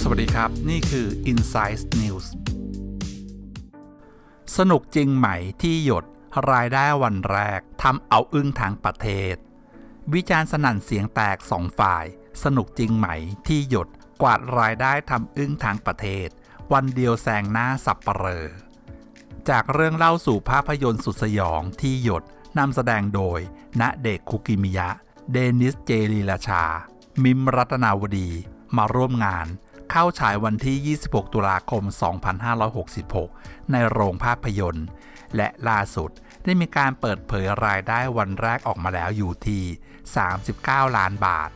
สวัสดีครับ นี่คือ Insight News สนุกจริงไหมที่หยดรายได้วันแรกทำเอาอึ้งทางประเทศ วิจารณ์สนั่นเสียงแตกสองฝ่าย สนุกจริงไหมที่หยดกวาดรายได้ทำอึ้งทางประเทศ วันเดียวแซงหน้าสับปะเรอจากเรื่องเล่าสู่ภาพยนตร์สุดสยองที่หยดนำแสดงโดยณเดชคุกิมิยะ เดนิสเจลีลาชา มิมรัตนาวดี มาร่วมงาน เข้าฉายวันที่ 26 ตุลาคม 2566 ในโรงภาพยนตร์ และล่าสุดได้มีการเปิดเผยรายได้วันแรกออกมาแล้วอยู่ที่ 39 ล้านบาท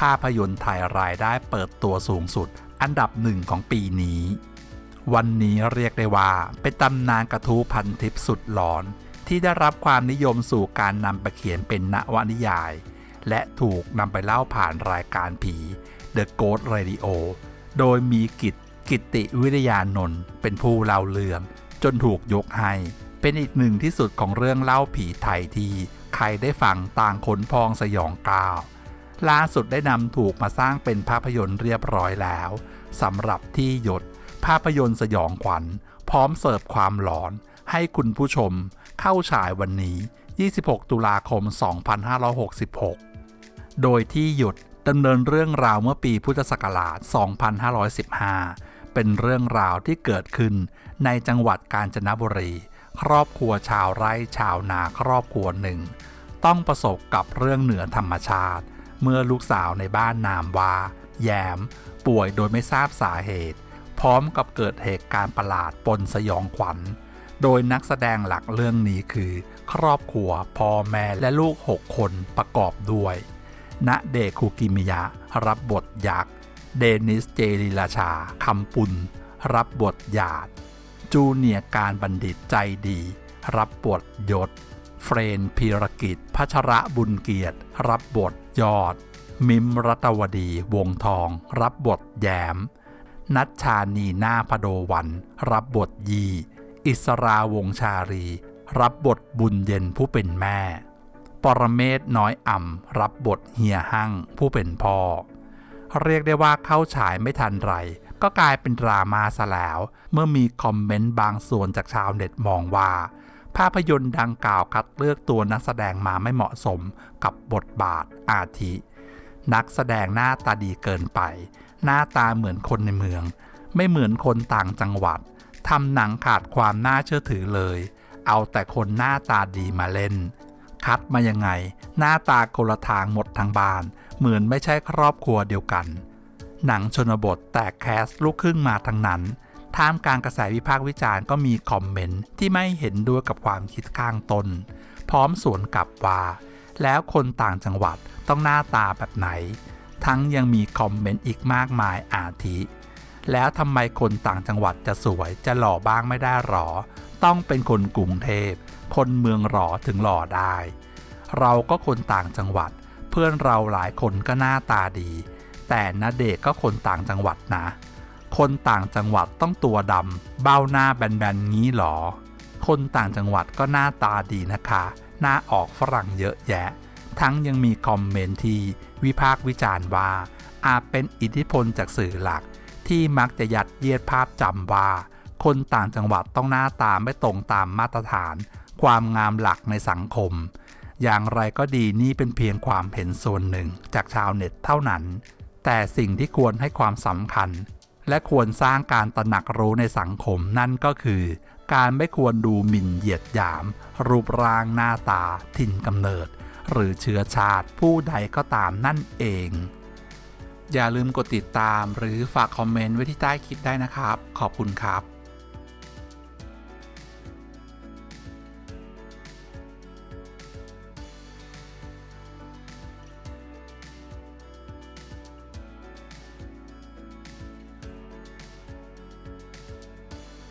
ภาพยนตร์ไทยรายได้เปิดตัวสูงสุด อันดับหนึ่งของปีนี้ วันนี้เรียกได้ว่า เป็นตำนานกระทู้พันทิปสุดหลอน ที่ได้รับความนิยมสู่การนำไปเขียนเป็นนวนิยาย และถูกนำไปเล่าผ่านรายการผี The Ghost Radio โดยมีกิจกิติวิทยานนท์เป็นผู้เล่าเรื่อง จนถูกยกให้ เป็นอีกหนึ่งที่สุดของเรื่องเล่าผีไทยที่ใครได้ฟังต่างขนพองสยองกล้าวล่าสุดได้นำถูกมาสร้างเป็นภาพยนตร์เรียบร้อยแล้วสำหรับที่หยด ภาพยนตร์สยองขวัญ พร้อมเสิร์ฟความหลอน ให้คุณผู้ชมเข้าฉายวันนี้ 26 ตุลาคม 2566 โดยที่หยุดดำเนินเรื่องราวเมื่อปีพุทธศักราช 2515 เป็นเรื่องราวที่เกิดขึ้นในจังหวัดกาญจนบุรี ครอบครัวชาวไร่ชาวนาครอบครัวหนึ่ง ต้องประสบกับเรื่องเหนือธรรมชาติ เมื่อลูกสาวในบ้านนามว่า แยม ป่วยโดยไม่ทราบสาเหตุ พร้อมกับเกิดเหตุการณ์ประหลาดปนสยองขวัญ โดยนักแสดงหลักเรื่องนี้คือ ครอบครัวพ่อแม่และลูก 6 คนประกอบด้วย ณเดคุกิมิยะ รับบทยักษ์ เดนิสเจลิลาชาคำปุลรับบทหยาด จูเนียร์การบัณฑิตใจดี รับบทยศ เฟรนพีรกิจพัชระบุญเกียรติ รับบทยอด มิมรัตวดีวงทอง รับบทแยม นัชชานีนาพโดวัน รับบทยี อิสราวงชารี รับบทบุญเย็นผู้เป็นแม่ ปรเมศน้อยอ่ำรับบทเฮียหั่งผู้เป็นพ่อ เรียกได้ว่าเข้าฉายไม่ทันไร ก็กลายเป็นดราม่าซะแล้ว เมื่อมีคอมเมนต์บางส่วนจากชาวเน็ตมองว่า ภาพยนตร์ดังกล่าวคัดเลือกตัวนักแสดงมาไม่เหมาะสมกับบทบาทอาทิ นักแสดงหน้าตาดีเกินไป หน้าตาเหมือนคนในเมือง ไม่เหมือนคนต่างจังหวัดทำหนังขาดความน่าเชื่อถือเลย เอาแต่คนหน้าตาดีมาเล่น คัดมายังไง หน้าตาคนละทางหมดทั้งบ้าน เหมือนไม่ใช่ครอบครัวเดียวกัน หนังชนบทแต่แคสลูกครึ่งมาทั้งนั้น ท่ามกลางกระแสวิพากษ์วิจารณ์ก็มีคอมเมนต์ที่ไม่เห็นด้วยกับความคิดข้างตน พร้อมสวนกลับว่า แล้วคนต่างจังหวัดต้องหน้าตาแบบไหน ทั้งยังมีคอมเมนต์อีกมากมายอาทิแล้วทำไมคนต่างจังหวัดจะสวยจะหล่อบ้างไม่ได้หรอ ต้องเป็นคนกรุงเทพ คนเมืองหล่อถึงหล่อได้ เราก็คนต่างจังหวัด เพื่อนเราหลายคนก็หน้าตาดี แต่ณเดชก็คนต่างจังหวัดนะ คนต่างจังหวัดต้องตัวดำเบ้าหน้าแบนๆงี้หรอ คนต่างจังหวัดก็หน้าตาดีนะคะ หน้าออกฝรั่งเยอะแยะ ทั้งยังมีคอมเมนต์ที่วิพากษ์วิจารณ์ว่าอาจเป็นอิทธิพลจากสื่อหลักที่มักจะยัดเยียดภาพจำว่า คนต่างจังหวัดต้องหน้าตาไม่ตรงตามมาตรฐาน ความงามหลักในสังคม อย่างไรก็ดีนี่เป็นเพียงความเห็นส่วนหนึ่งจากชาวเน็ตเท่านั้น แต่สิ่งที่ควรให้ความสำคัญ และควรสร้างการตระหนักรู้ในสังคมนั่นก็คือ การไม่ควรดูหมิ่นเหยียดหยาม รูปร่างหน้าตา ถิ่นกำเนิด หรือเชื้อชาติผู้ใดก็ตามนั่นเอง อย่าลืมกดติดตามหรือฝากคอมเมนต์ไว้ที่ใต้คลิปได้นะครับ ขอบคุณครับ